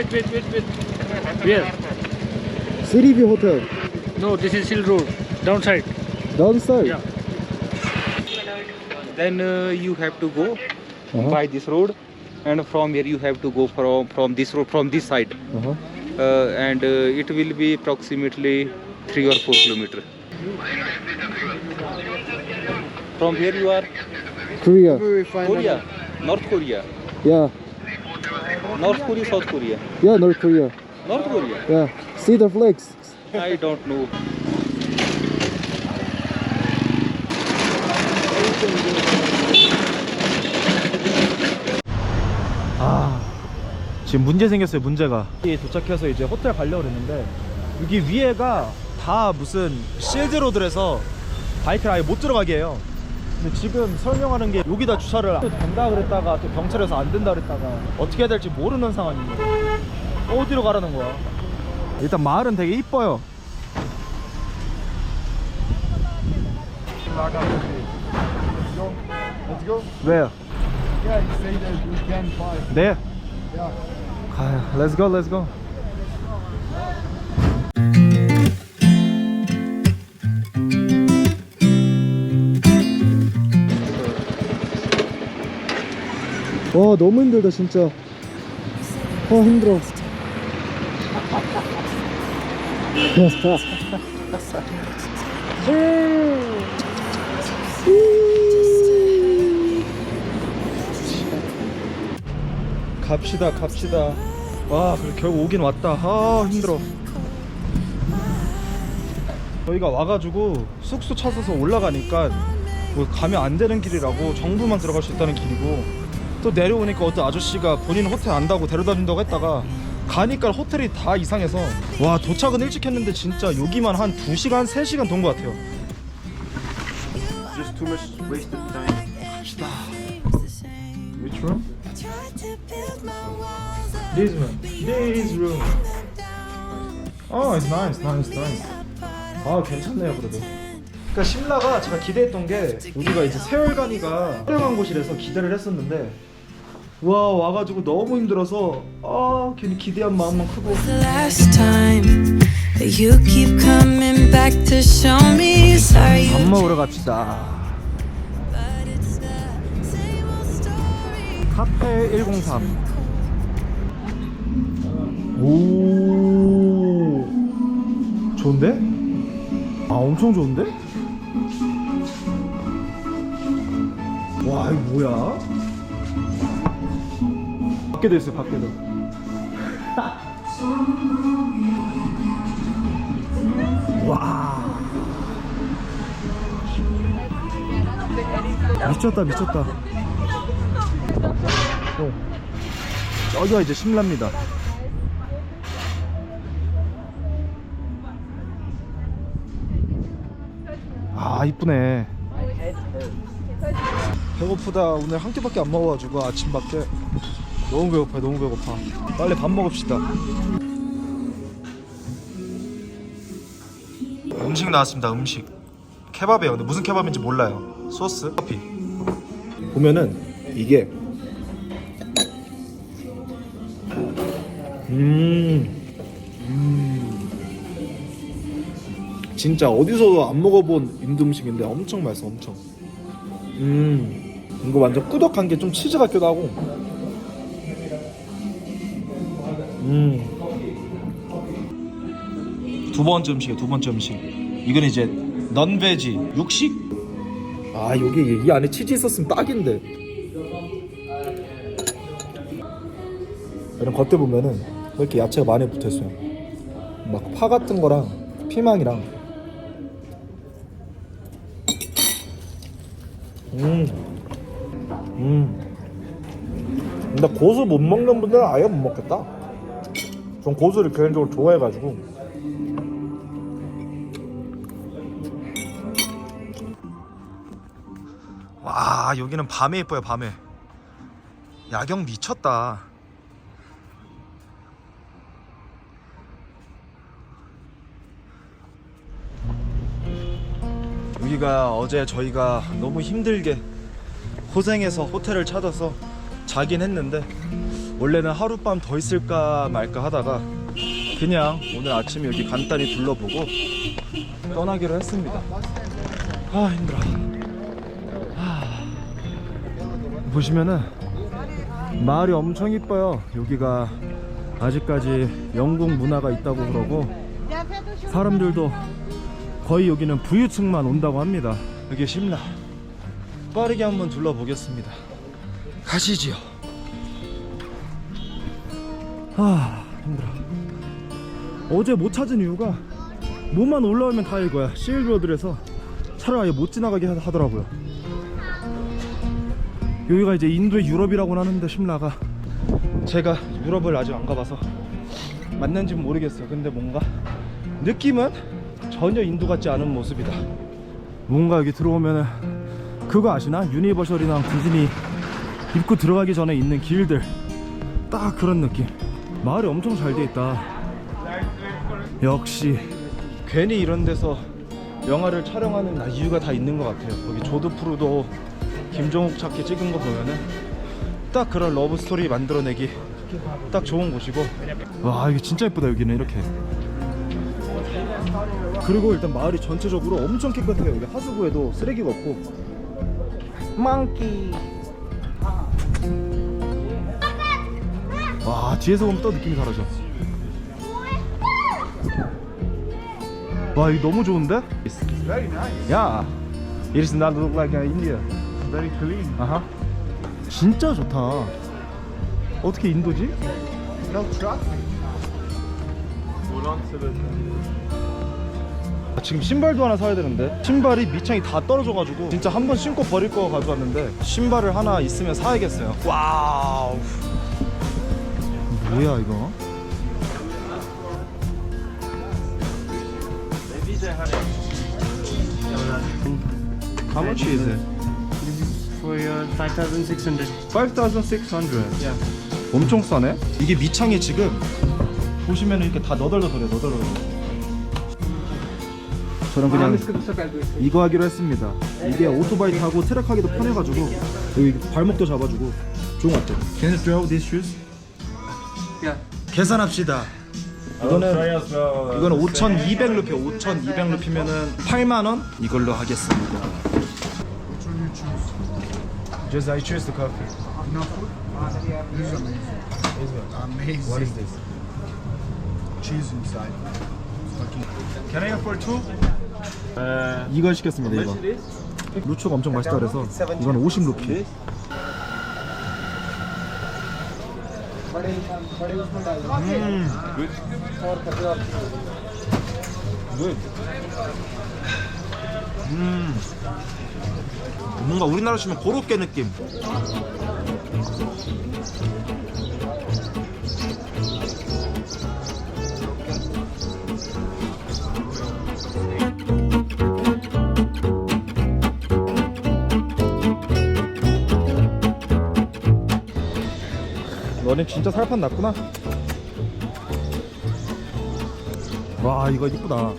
wait, wait, wait, wait. Where? City View Hotel. No, this is Hill Road. Downside. Downside. Yeah. then uh, you have to go Uh-huh. by this road and from here you have to go from from this road from this side Uh-huh. uh, and uh, it will be approximately 3 or 4 kilometer from here you are Korea. korea north korea Yeah. North korea south korea Yeah, North Korea. north korea Yeah. See the flags. i don't know 아 지금 문제 생겼어요 문제가 여기 도착해서 이제 호텔 가려고 그랬는데 여기 위에가 다 무슨 실드로드래서 바이크를 아예 못 들어가게 해요 근데 지금 설명하는 게 여기다 주차를 된다 그랬다가 또 경찰에서 안 된다 그랬다가 어떻게 해야 될지 모르는 상황이에요 어디로 가라는 거야 일단 마을은 되게 이뻐요 Where? There? 가요. Let's go, let's go. 와, 너무 힘들다, 진짜. 아, 힘들어. 갑시다, 갑시다. 와, 그래 결국 오긴 왔다. 아, 힘들어. 저희가 와가지고 숙소 찾아서 올라가니까 뭐 가면 안 되는 길이라고 정부만 들어갈 수 있다는 길이고 또 내려오니까 어떤 아저씨가 본인 호텔 안다고 데려다 준다고 했다가 가니까 호텔이 다 이상해서 와 도착은 일찍 했는데 진짜 여기만 한 2시간 3시간 돈 것 같아요 Just too much wasted time. Which room? This room. This room. Oh, it's nice, nice, nice. 아, 괜찮네요, 그래도. 그러니까 심라가 제가 기대했던 게 우리가 이제 세월간이가 촬영한 곳이라서 기대를 했었는데 와 와가지고 너무 힘들어서 아 괜히 기대한 마음만 크고 밥 먹으러 갑시다. 카페 103. 오 좋은데? 아 엄청 좋은데? 와 이거 뭐야? 밖에도 있어요 밖에도 와 미쳤다 미쳤다 어. 저기가 이제 심라입니다. 아 이쁘네. 배고프다. 오늘 한 끼밖에 안 먹어가지고 아침밖에 너무 배고파. 너무 배고파. 빨리 밥 먹읍시다. 음식 나왔습니다. 음식. 케밥이에요. 근데 무슨 케밥인지 몰라요. 소스, 커피. 보면은 이게 음, 음. 진짜 어디서도 안 먹어본 인도 음식인데 엄청 맛있어 엄청 음 이거 완전 꾸덕한 게 좀 치즈 같기도 하고 음 두 번째 음식이에요 두 번째 음식. 이건 이제 넌베지 육식? 아 여기 이 안에 치즈 있었으면 딱인데. 이런 겉에 보면은 이렇게 야채가 많이 붙어있어요? 막 파 같은 거랑 피망이랑. 음. 음. 근데 고수 못 먹는 분들은 아예 못 먹겠다 전 고수를 개인적으로 좋아해가지고. 와 여기는 밤에 예뻐요 밤에. 야경 미쳤다. 여기가 어제 저희가 너무 힘들게 고생해서 호텔을 찾아서 자긴 했는데 원래는 하룻밤 더 있을까 말까 하다가 그냥 오늘 아침에 여기 간단히 둘러보고 떠나기로 했습니다. 아 힘들어. 아. 보시면은 마을이 엄청 이뻐요. 여기가 아직까지 영국 문화가 있다고 그러고 사람들도 거의 여기는 부유층만 온다고 합니다. 여기 심라. 빠르게 한번 둘러보겠습니다. 가시지요. 아 힘들어. 어제 못 찾은 이유가 몸만 올라오면 다 이거야. 실로드에서 차를 아예 못 지나가게 하- 하더라고요. 여기가 이제 인도의 유럽이라고 하는데 심라가 제가 유럽을 아직 안 가봐서 맞는지는 모르겠어요. 근데 뭔가 느낌은 전혀 인도 같지 않은 모습이다. 뭔가 여기 들어오면은 그거 아시나? 유니버셜이나 디즈니 입구 들어가기 전에 있는 길들 딱 그런 느낌. 마을이 엄청 잘 돼 있다. 역시. 괜히 이런 데서 영화를 촬영하는 나 이유가 다 있는 것 같아요. 거기 조드 프루도 김종욱 찾기 찍은 거 보면은 딱 그런 러브 스토리 만들어내기 딱 좋은 곳이고. 와 이게 진짜 예쁘다 여기는 이렇게. 그리고 일단 마을이 전체적으로 엄청 깨끗해요. 여기 하수구에도 쓰레기가 없고. 망 와 뒤에서 보면 또 느낌이 다르죠 와 이거 너무 좋은데? 야 It does not look like India. Very clean. 아하. 진짜 좋다. 어떻게 인도지? 아, 지금 신발도 하나 사야 되는데. 신발이 밑창이 다 떨어져가지고 진짜 한 번 신고 버릴 거 가져왔는데 신발을 하나 있으면 사야겠어요. 와우 뭐야 이거? How much is it? For your 5,600. 5,600 엄청 싸네? 이게 밑창이 지금? 보시면 이렇게 다 너덜너덜해 너덜너덜 저는 그냥 이거 하기로 했습니다. 이게 오토바이 타고 트랙 하기도 편해가지고 여기 발목도 잡아주고 좋은 것 같아요. Can you draw these shoes? 계산합시다 이거는 이거는 5,200 루피 5,200 루피면은 8만 원 이걸로 하겠습니다 Just I choose the coffee Amazing. What is this? cheese inside? Can I have for two? 이걸 시켰습니다 이거 루초가 엄청 맛있다 그래서 이건 50 루피 음. 뭔가 우리나라 치면 고로케 느낌 너네 진짜 살판 났구나. 와 이거 이쁘다.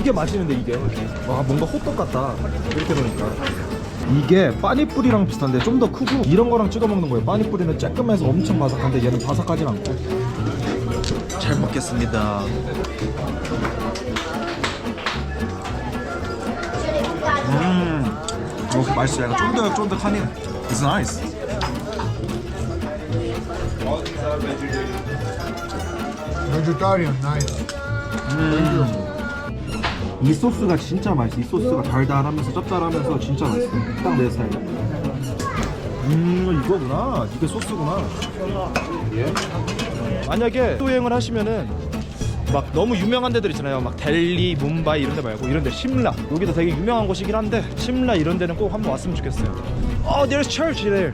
이게 맛있는데 이게. 와 뭔가 호떡 같다. 이렇게 보니까. 이게 빠니뿌리랑 비슷한데 좀 더 크고 이런 거랑 찍어 먹는 거예요. 빠니뿌리는 쬐끔해서 엄청 바삭한데 얘는 바삭하진 않고. 잘 먹겠습니다. 음, 어, 맛있어. 약간 쫀득쫀득하니. It's nice. Vegetarian, nice. 이 소스가 진짜 맛있어. 이 소스가 달달하면서 짭짤하면서 진짜 맛있어. 딱 내 스타일. 음, 이거구나. 이게 소스구나. 만약에 또 여행을 하시면은 막 너무 유명한 데들 있잖아요. 막 델리, 뭄바이 이런 데 말고 이런 데 심라. 여기도 되게 유명한 곳이긴 한데 심라 이런 데는 꼭 한번 왔으면 좋겠어요. Oh, there's church there.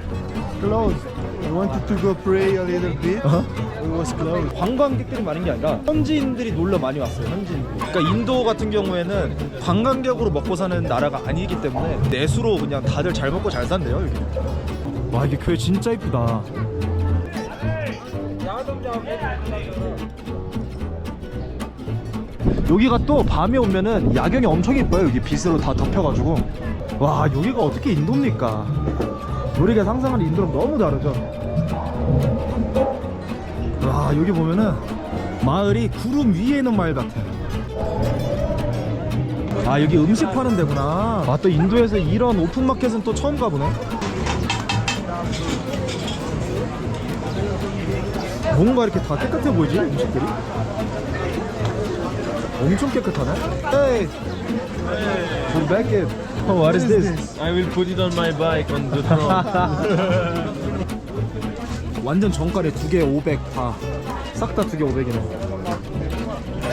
Closed. I wanted to go pray a little bit. It was closed. 관광객들이 많은 게 아니라 현지인들이 놀러 많이 왔어요. 현지인들. 그러니까 인도 같은 경우에는 관광객으로 먹고 사는 나라가 아니기 때문에 내수로 그냥 다들 잘 먹고 잘 산대요 여기. 와 이게 교회 진짜 이쁘다. 여기가 또 밤에 오면은 야경이 엄청 이뻐요. 여기 빛으로 다 덮여가지고. 와 여기가 어떻게 인도입니까? 우리가 상상하는 인도랑 너무 다르죠 와 여기 보면은 마을이 구름 위에 있는 마을 같아요 아 여기 음식 파는 데구나 아 또 인도에서 이런 오픈마켓은 또 처음 가보네 뭔가 이렇게 다 깨끗해 보이지 음식들이 엄청 깨끗하네 Hey We're back in Oh, what is this? I will put it on my bike on the front. 완전 정가래 두 개 500 다. 싹 다 두 개 500이네.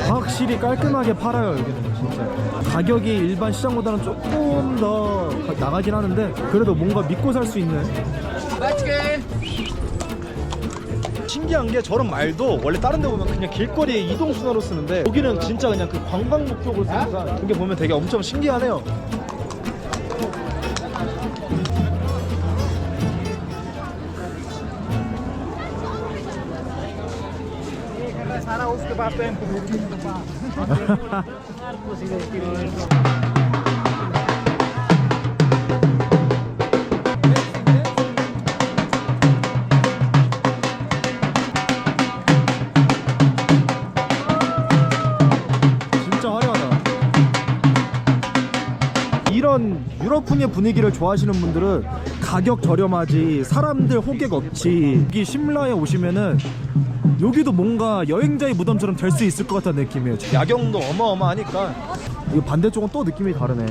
확실히 깔끔하게 팔아요 여기는 진짜. 가격이 일반 시장보다는 조금 더 나가긴 하는데 그래도 뭔가 믿고 살 수 있는. 신기한 게 저런 말도 원래 다른 데 보면 그냥 길거리에 이동 수단으로 쓰는데 여기는 진짜 그냥 그 관광 목적으로 쓰니까 이게 보면 되게 엄청 신기하네요. 유럽풍의 분위기를 좋아하시는 분들은 가격 저렴하지 사람들 호객 없지. 여기 심라에 오시면은 여기도 뭔가 여행자의 무덤처럼 될 수 있을 것 같다는 느낌이에요 야경도 어마어마하니까. 이거 반대쪽은 또 느낌이 다르네.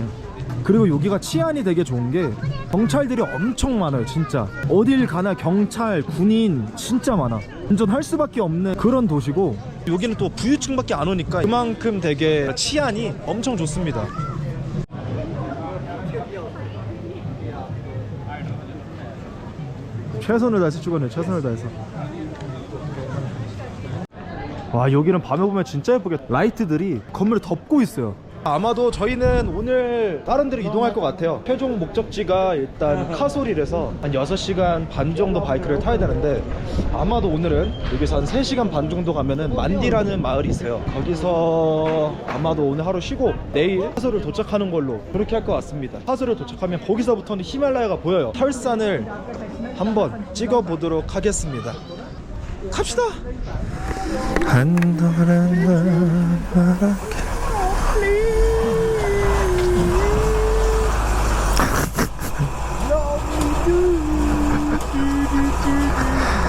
그리고 여기가 치안이 되게 좋은 게 경찰들이 엄청 많아요 진짜. 어딜 가나 경찰 군인 진짜 많아. 운전할 수밖에 없는 그런 도시고. 여기는 또 부유층밖에 안 오니까 그만큼 되게 치안이 엄청 좋습니다 최선을 다해서 찍었네 최선을 다해서. 와 여기는 밤에 보면 진짜 예쁘게 라이트들이 건물을 덮고 있어요 아마도 저희는 오늘 다른 데로 이동할 것 같아요. 최종 목적지가 일단 카솔이라서 한 6시간 반 정도 바이크를 타야 되는데 아마도 오늘은 여기서 한 3시간 반 정도 가면은 만디라는 마을이 있어요. 거기서 아마도 오늘 하루 쉬고 내일 카솔을 도착하는 걸로 그렇게 할 것 같습니다. 카솔을 도착하면 거기서부터는 히말라야가 보여요. 설산을 한번 찍어 보도록 하겠습니다. 갑시다 你的爱。